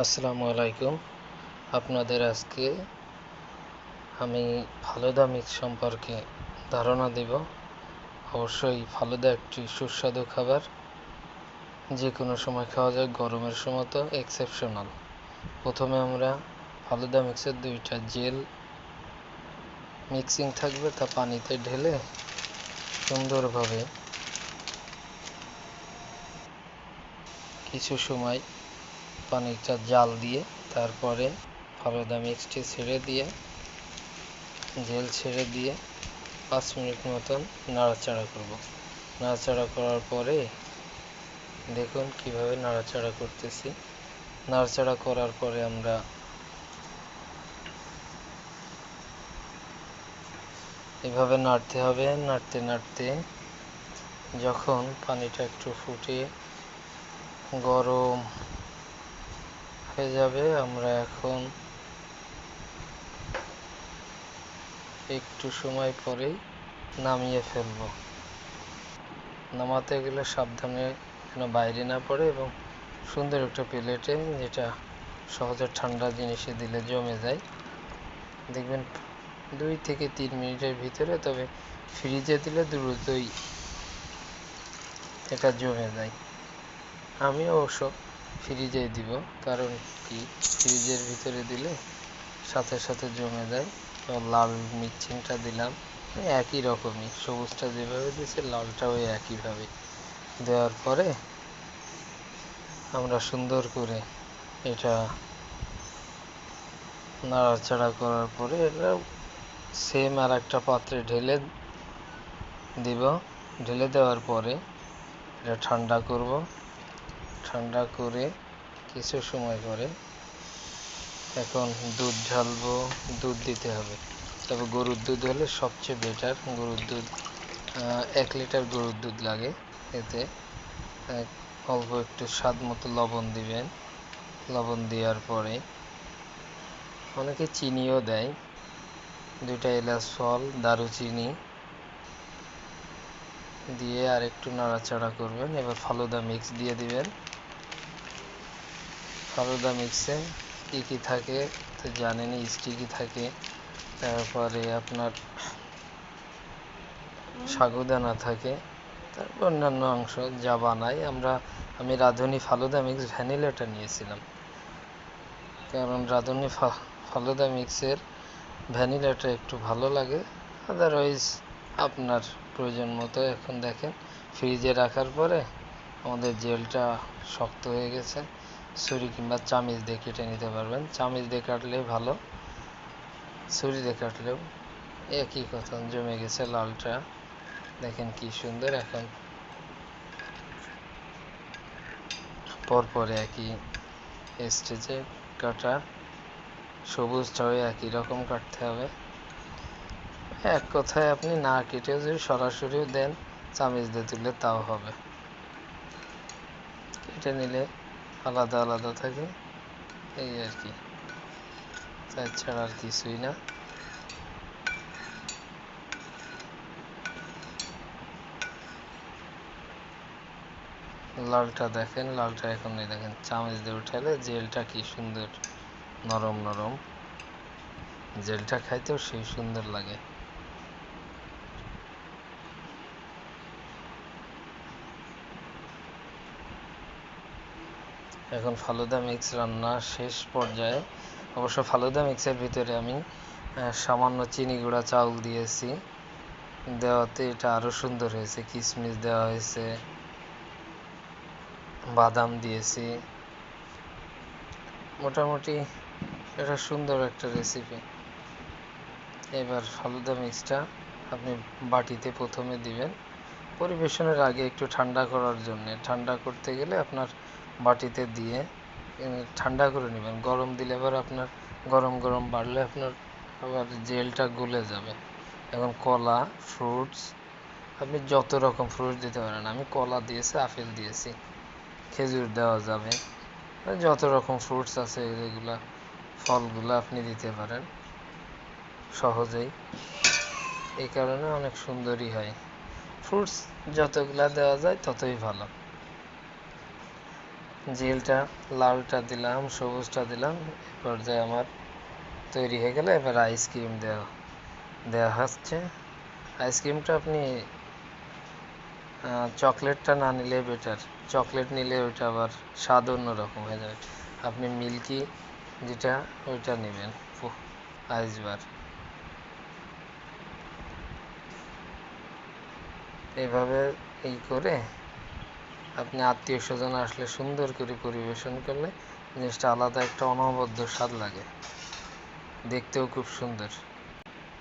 আসসালামু আলাইকুম। আপনাদের আজকে আমি ফালুদা মিক্স সম্পর্কে ধারণা দেব। অবশ্যই ফালুদা একটি সুস্বাদু খাবার। যে কোনো সময় খাওয়া যায় গরমের সময়, তো এক্সেপশনাল প্রথমে আমরা ফালুদা মিক্সের দুইটা জেল মিক্সিং থাকবে, তা পানিতে ঢেলে সুন্দরভাবে কিছু সময় পানিটা জাল দিয়ে তারপরে ফালুদা মিক্সটি ছেড়ে দিয়ে, জেল ছেড়ে দিয়ে পাঁচ মিনিট মতন নাড়াচাড়া করব। নাড়াচাড়া করার পরে দেখুন কীভাবে নাড়াচাড়া করতেছি। নাড়াচাড়া করার পরে আমরা এভাবে নাড়তে হবে, নাড়তে নাড়তে যখন পানিটা একটু ফুটে গরম হয়ে যাবে, আমরা এখন একটু সময় পরেই নামিয়ে ফেলব। নামাতে গেলে সাবধানে যেন বাইরে না পড়ে এবং সুন্দর একটা প্লেটে যেটা সহজে ঠান্ডা জিনিসে দিলে জমে যায়। দেখবেন দুই থেকে তিন মিনিটের ভিতরে, তবে ফ্রিজে দিলে দ্রুতই এটা জমে যায়। আমি অবশ্য ফ্রিজে দিব, কারণ কি? ফ্রিজের ভিতরে দিলে সাথে সাথে জমে যায়। তো লাল মিক্সিংটা দিলাম। একই রকমই, সবুজটা যেভাবে দিয়েছে, লালটাও একইভাবে। দেওয়ার পরে আমরা সুন্দর করে এটা নাড়াচাড়া করার পরে এটা সেম আর একটা পাত্রে ঢেলে দিব। ঢেলে দেওয়ার পরে এটা ঠান্ডা করব। ঠান্ডা করে কিছু সময় পরে এখন দুধ ঢালবো, দুধ দিতে হবে। তবে গরুর দুধ হলে সবচেয়ে বেটার গরুর দুধ এক লিটার গরুর দুধ লাগে। এতে অল্প একটু স্বাদ মতো লবণ দিবেন। লবণ দেওয়ার পরে অনেকে চিনিও দেয়। দুইটা এলাচ, ফল, দারুচিনি দিয়ে আর একটু নাড়াচাড়া করবেন। এবার ফালুদা মিক্স দিয়ে দিবেন। ফালুদা মিক্সে কি কি থাকে তো জানেনই স্টিকি থাকে। তারপরে আপনার সাগুদানা থাকে, তারপর অন্যান্য অংশ যা বানাই। আমরা, আমি রাঁধুনি ফালুদা মিক্স ভ্যানিলাটা নিয়েছিলাম। কারণ রাঁধুনি ফালুদা মিক্সের ভ্যানিলাটা একটু ভালো লাগে। আদারওয়াইজ আপনার প্রয়োজন মতো এখন দেখেন। ফ্রিজে রাখার পরে আমাদের জেলটা শক্ত হয়ে গেছে। ছুরি কিংবা চামিচ দিয়ে কেটে নিতে পারবেন। চামিচ দিয়ে কাটলে ভালো, ছুরি দিয়ে কাটলেও একই কথা, জমে গেছে লালটা। দেখেন কি সুন্দর এখন। পরপর একই স্টেজে কাটা। সবুজটাও একই রকম কাটতে হবে। এক কথায় আপনি না কেটে যদি সরাসরিও দেন চামিচ দিয়ে তুললে তাও হবে। কেটে নিলে আলাদা আলাদা থাকে। এই আর কি। তাছাড়া আর কিছুই না। লালটা দেখেন, লালটা এখন এই দেখেন, চামচ দিয়ে উঠালে জেলটা কি সুন্দর, নরম নরম। জেলটা খাইতেও সেই সুন্দর লাগে। এখন ফালুদা মিক্স রান্না শেষ পর্যায়ে। অবশ্য ফালুদা মিক্সের ভিতরে আমি সামান্য চিনি গুঁড়া, চাউল দিয়েছি। দেওয়াতে এটা আরও সুন্দর হয়েছে। কিশমিশ দেওয়া হয়েছে। বাদাম দিয়েছি। মোটামুটি এটা সুন্দর একটা রেসিপি এবার ফালুদা মিক্সটা আপনি বাটিতে প্রথমে দিবেন। পরিবেশনের আগে একটু ঠান্ডা করার জন্য। ঠান্ডা করতে গেলে আপনার বাটিতে দিয়ে ঠান্ডা করে নেবেন। গরম দিলে আবার আপনার, গরম গরম বাড়লে আপনার আবার জেলটা গলে যাবে। এখন কলা ফ্রুটস আপনি যত রকম ফ্রুটস দিতে পারেন। আমি কলা দিয়েছি, আপেল দিয়েছি, খেজুর দেওয়া যাবে। যত রকম ফ্রুটস আছে, এগুলা, ফলগুলো আপনি দিতে পারেন। সহজেই। এই কারণে অনেক সুন্দরই হয়। ফ্রুটস যতগুলা দেওয়া যায়, ততই ভালো। জেলটা, লালটা দিলাম, সবুজটা দিলাম, এই যে আমার তৈরি হয়ে গেলে। এবার আইসক্রিম দেওয়া দেওয়া হচ্ছে। আইসক্রিমটা আপনি চকলেটটা না নিলে বেটার চকলেট নিলে ওইটা আবার স্বাদ অন্যরকম হয়ে যাবে আপনি মিল্কি যেটা, ওইটা নেবেন। আইস বার এভাবে এই করে আপনি আত্মীয় স্বজন আসলে সুন্দর করে পরিবেশন করলে জিনিসটা আলাদা একটা অনবদ্য স্বাদ লাগে। দেখতেও খুব সুন্দর।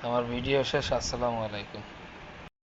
আমার ভিডিও শেষ, আসসালামু আলাইকুম।